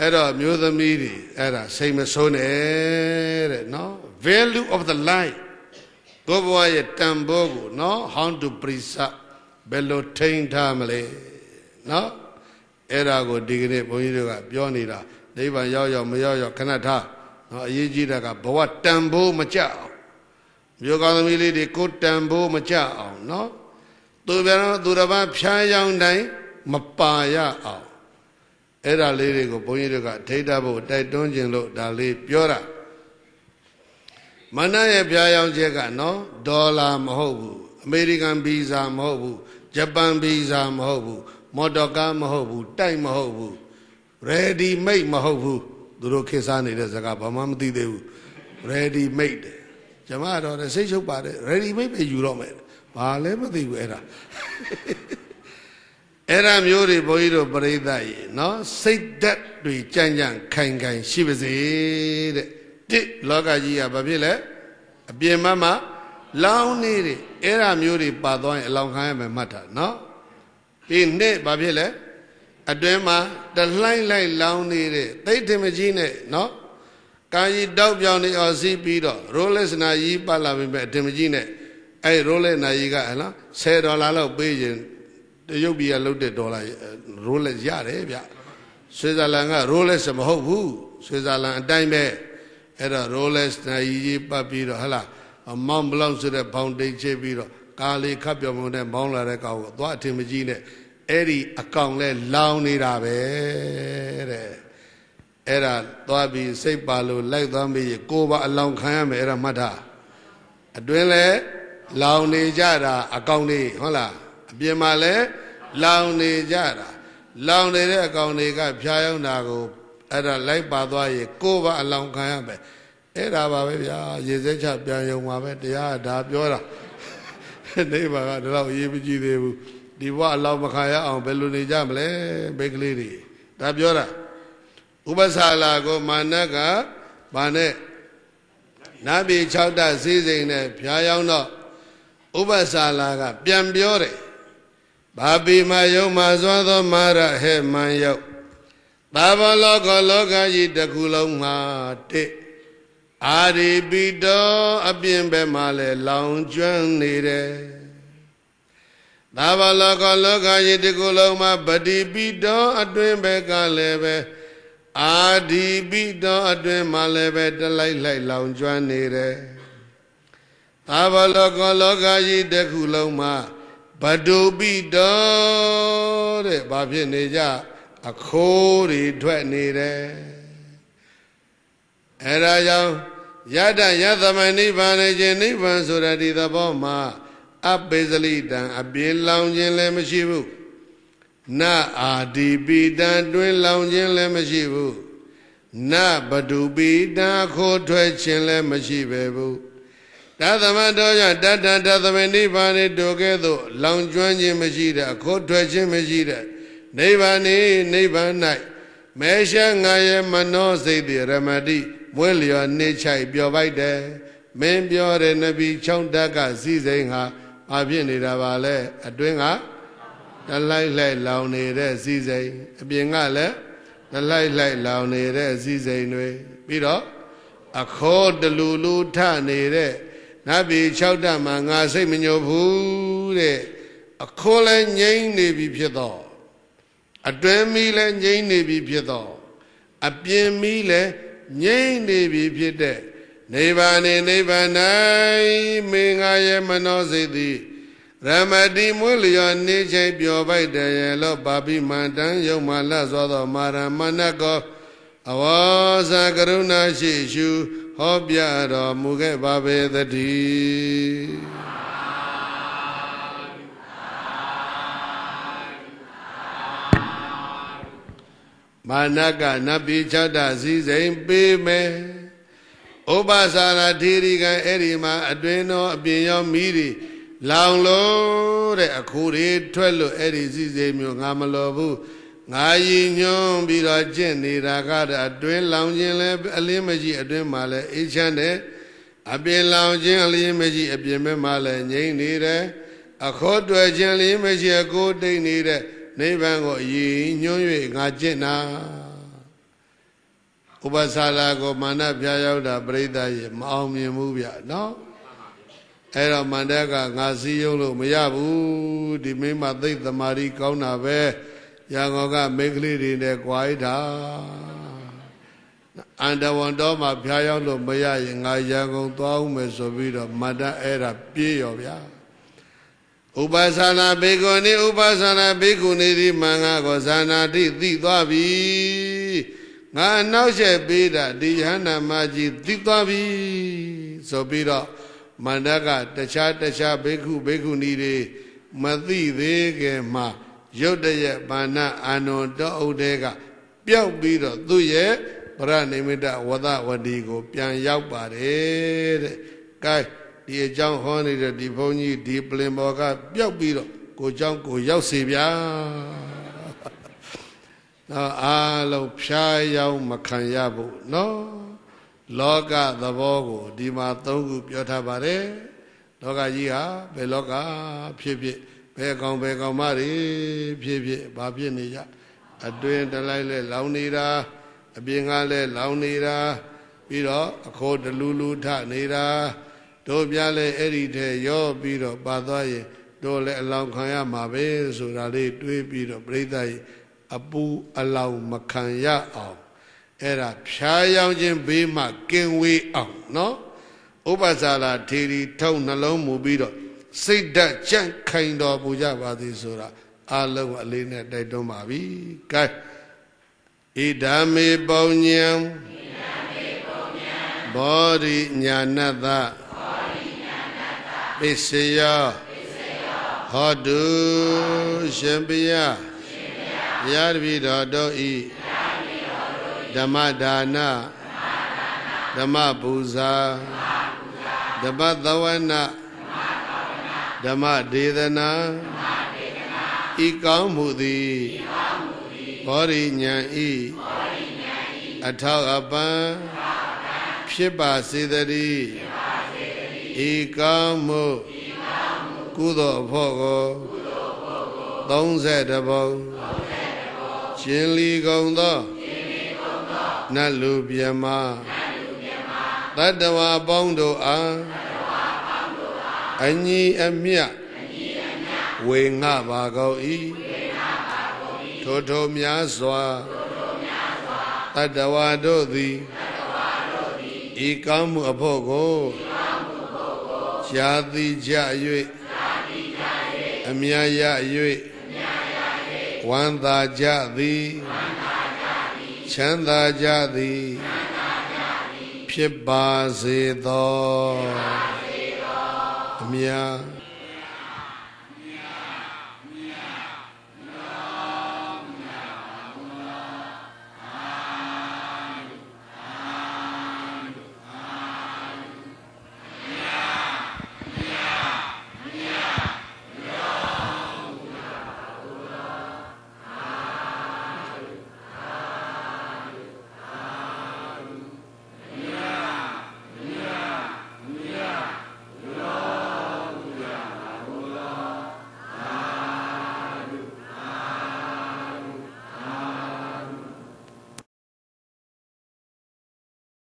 အဲ့တော့မျိုးသမီးတွေအဲ့ဒါစိတ်မဆိုးနဲ့တဲ့နော် value of the life ကိုဘဝရဲ့တန်ဖိုးကိုနော် how to preserve ဘယ်လိုထိန်းထားမလဲနော်အဲ့ဒါကိုဒီကနေ့ဘုန်းကြီးတို့ကပြောနေတာနိဗ္ဗာန်ရောက်ရောက်မရောက်ရောက်ခဏထားနော်အရေးကြီးတာကဘဝတန်ဖိုးမကြအောင်မျိုးကောင်းသမီးလေးတွေကိုတန်ဖိုးမကြအောင်နော်သူပြန်တော့သူတစ်ပါးဖြားယောင်းတိုင်းမပါရအောင် အဲ့ဒါလေးတွေကိုဘုန်းကြီးတို့ကထိဋ္ဌဖို့တိုက်တွန်းခြင်းလို့ဒါလေးပြောတာမနရဲ့ဖြားယောင်းချက်ကနော်ဒေါ်လာမဟုတ်ဘူးအမေရိကန်ဗီဇာမဟုတ်ဘူးဂျပန်ဗီဇာမဟုတ်ဘူးမော်တော်ကားမဟုတ်ဘူးတိုက်မဟုတ်ဘူး ready made မဟုတ်ဘူးသူတို့ခေတ်စားနေတဲ့စကားဘာမှမသိသေးဘူး ready made ကျမတော်လည်းစိတ်ချုပ်ပါတယ် ready made ပဲယူတော့မယ်ဘာလဲမသိဘူးအဲ့ဒါ အဲ့ဒါမျိုးတွေဘုန်းကြီးတို့ပြိဿရေနော်စိတ်ဓာတ်တွေကြံ့ကြံ့ခိုင်ခိုင်ရှိပါစေတဲ့တစ်လောကကြီးကဘာဖြစ်လဲအပြင်မမလောင်းနေတယ်အဲ့ဒါမျိုးတွေပါသွားရင်အလောင်းခံရမယ်မှတ်တာနော်ဒီနှစ်ဘာဖြစ်လဲအတွင်းမှာတလှိုင်းလိုက်လောင်းနေတဲ့သိထင်မကြီးနဲ့နော်ကာကြီးတောက်ပြောင်နေအောင်စီးပြီးတော့ရိုလက်စနာကြီးပတ်လာပြီပဲအထင်မကြီးနဲ့အဲ့ရိုလက်နာကြီးကဟလား10ဒေါ်လာလောက်ပေးရင် တရုတ်ပြည်ကလုတ်တဲ့ဒေါ်လာရိုလက်ရတယ်ဗျဆွေဇာလန်ကရိုလက်မဟုတ်ဘူးဆွေဇာလန်အတိုင်းပဲအဲ့တော့ရိုလက်နာကြီးပတ်ပြီးတော့ဟလားမောင်ဘလောင်ဆိုတဲ့ဘောင်တိတ်ချိပြီးတော့ကားလေးခပ်ပြောင်ပြောင်နဲ့မောင်းလာတဲ့ကောင်ကိုသွားအထင်မကြီးနဲ့အဲ့ဒီအကောင်လဲလောင်နေတာပဲတဲ့အဲ့ဒါသွားပြီးစိတ်ပါလို့လိုက်သွားမိကိုပါအလောင်ခံရမယ်အဲ့ဒါမှတ်ထားအတွင်းလဲလောင်နေကြတာအကောင်တွေဟုတ်လား အပြင်မှာလဲလောင်နေကြတာလောင်နေတဲ့အကောင်တွေကဖြားရောက်တာကိုအဲ့ဒါလိုက်ပါသွားရင်ကိုပါအလောင်ခံရမယ်အဲ့ဒါပါပဲဗျာရေစက်ချပြန်ယုံပါပဲတရားဒါပြောတာနေပါကဒါတော့ရေးမကြည့်သေးဘူးဒီဘဝအလောက်မခံရအောင်ဘယ်လိုနေကြမလဲဘိတ်ကလေးတွေဒါပြောတာဥပစာလာကိုမာနကဘာနဲ့နတ်ပြည်6တစည်းစိမ်နဲ့ဖြားရောက်တော့ဥပစာလာကပြန်ပြောတယ် ဘာပီမယုံမှာစွာသောမာရဟဲ့မန်ယုတ်သာဘလောကလောကကြီးတစ်ခုလုံးမှာတစ်အာရိပိတောအပြင်ဘက်မှာလဲလောင်ကျွမ်းနေတယ်သာဘလောကလောကကြီးတစ်ခုလုံးမှာပတိပိတောအတွင်ဘက်ကလည်းပဲအာဒီပိတောအတွင်မှာလည်းပဲတလိုက်လိုက်လောင်ကျွမ်းနေတယ်သာဘလောကလောကကြီးတစ်ခုလုံးမှာ ဘဒုပိတောတဲ့ဘာဖြစ်နေကြအခိုးတွေထွက်နေတယ်အဲဒါကြောင့်ယတယသမနိဗ္ဗာန်ခြင်းနိဗ္ဗာန်ဆိုတဲ့ဒီသဘောမှာအပိစလိတံအပြေလောင်ခြင်းလည်းမရှိဘူးနအာဒီပိတံတွင်လောင်ခြင်းလည်းမရှိဘူးနဘဒုပိတံခိုးထွက်ခြင်းလည်းမရှိပဲဘူး တသမတော်ကြောင့်တတ္တတသမနိဗ္ဗာန်တို့ကဲ့သို့လောင်ကျွမ်းခြင်းမရှိတဲ့အခိုးထွက်ခြင်းမရှိတဲ့နိဗ္ဗာန်ဤနိဗ္ဗာန်၌မေရှငါရဲ့မနောစိတ်တိရမတိမွေးလျော်နေချိုက်ပျော်ပိုက်တယ်မင်းပြောတဲ့နဗီ၆တက်ကစီစိန်ဟာဘာဖြစ်နေတာပါလဲအတွင်းကတလိုက်လိုက်လောင်နေတဲ့စီစိန်အပြင်ကလည်းတလိုက်လိုက်လောင်နေတဲ့စီစိန်တွေပြီးတော့အခေါ်တလူလူထနေတဲ့ နဗီ၆တက်မှာငါစိတ်မညိုဘူးတဲ့အခေါ်လည်းငြိမ့်နေပြီဖြစ်တော့အတွင်းမီလည်းငြိမ့်နေပြီဖြစ်တော့အပြင်မီလည်းငြိမ့်နေပြီဖြစ်တဲ့နိဗ္ဗာန်နိဗ္ဗာန်၌မင်းငါရဲ့မနောစိတ်သည်ရမတိမွေးလျောနေချိပျော်ပိုက်တယ်ရဲ့လောပါပိမန္တံယုံမှလတ်သောသောမာရမဏကောအဝါစာကရုဏာရှိရှု ဟောပြတော်မူခဲ့ပါပေသတည်းမာနကနတ်ပြည်၆တစည်းစိမ်ပေးမယ်ဥပစာရာထေရီကအဲ့ဒီမှာအတွင်တော်အပြင်ရောမိတွေလောင်လို့တဲ့အခုတွေထွက်လို့အဲ့ဒီစည်းစိမ်မျိုးငါမလောဘူး ငါရည်ညွှန်းပြီးတော့ကျင့်နေတာကအတွင်းလောင်ခြင်းလဲအလင်းမရှိအတွင်းမှာလဲအေးချမ်းတယ်အပြင်လောင်ခြင်းအလင်းမရှိအပြင်မဲ့မှာလဲငြိမ့်နေတယ်အခေါ်တွေ့ခြင်းလင်းမရှိအကိုတိတ်နေတဲ့နိဗ္ဗာန်ကိုအည်ညွှန်း၍ငါကျင့်တာဥပစာလာကိုမာနပြရောက်တာပြိဿရေမအောင်မြင်ဘူးဗျနော်အဲ့တော့မန္တကငါစည်းရုံးလို့မရဘူးဒီမိမသိသမာဓိကောင်းတာပဲ ရန်ကုန်ကမိန်းကလေးတွေနဲ့ကြွားရတာအန္တဝန်တော်မှာဖျားရောက်လို့မရရင်ငါရန်ကုန်သွားဦးမယ်ဆိုပြီးတော့မန္တအဲ့ဒါပြေးရောဗျာဥပသနာဘေကုဏီဥပသနာဘေကုဏီဒီမင်္ဂကိုဇာနာတိသိသွားပြီငါနောက်ဆက်ပေးတာဒီယန္နာမကြီးသိသွားပြီဆိုပြီးတော့မန္တကတခြားတခြားဘေကုဘေကုဏီတွေမသိသေးခင်မှာ ရုတ်တရက်ဘာနာအာနွန်တောအုပ်တဲကပျောက်ပြီးတော့သူ့ရဲ့ဗရနိမိတဝဒဝတီကို ပြန်ရောက်ပါတယ်တဲ့။ကဲဒီအကြောင်းဟောနေတဲ့ဒီဘုန်းကြီးဒီပလင်ဘော်ကပျောက်ပြီးတော့ကိုเจ้าကိုရောက်စီဗျာ။နော်အားလုံးဖြားရောက်မခံရဘူးနော်။လောကသဘောကိုဒီမှာသုံးခုပြောထားပါတယ်။လောကကြီးဟာဘယ်လောကဖြစ်ဖြစ် ဘယ်ကောင်ဘယ်ကောင်မတွေဖြစ်ဖြစ်ဘာဖြစ်နေကြအတွင်တလိုက်လဲလောင်နေတာအပြင်ကလဲလောင်နေတာပြီးတော့အခိုးတလူလူထနေတာတို့ပြလဲအဲ့ဒီထဲရောပြီးတော့ပါသွားရင်တို့လည်းအလောင်းခံရမှာပဲဆိုတာလေးတွေးပြီးတော့ပြိဿကြီးအပူအလောင်းမခံရအောင်အဲ့ဒါဖြားယောင်းခြင်းဘေးမှကင်ဝေးအောင်နော်ဥပဇာလာထေရီထုံနှလုံးမူပြီးတော့ စိတ်ဓာတ်ကြန့်ခိုင်တော်ပူကြပါသည်ဆိုတာအလုံးအလေးနဲ့တိုက်တွန်းပါပြီ။ကဲဣဒာမေပုံညံဘောဓိညာဏတပစ္စယောဟောတုရှင်ဘုရားဘုရားတပည့်တော်တို့ဤဓမ္မဒါနဓမ္မပူဇာဓမ္မသဝနာ ဓမ္မဒေသနာဤကောင်းမှုသည်ဘောရိညာဤအထောက်အပံဖြစ်ပါစေတည်းဤကောင်းမှုကုသိုလ်အဖို့ကို30ပုံရှင်လီကုံသောနတ်လူမြမတတ္တဝါပေါင်းတို့အား အညီအမြဝေငှပါကုန်၏ထိုထိုများစွာတတ္တဝါတို့သည်ဤကောင်းမှုအဖို့ကိုရှားသည်ကြ၍အမြတ်ရ၍ဝမ်းသာကြသည်ချမ်းသာကြသည်ဖြစ်ပါစေသောအ မြတ်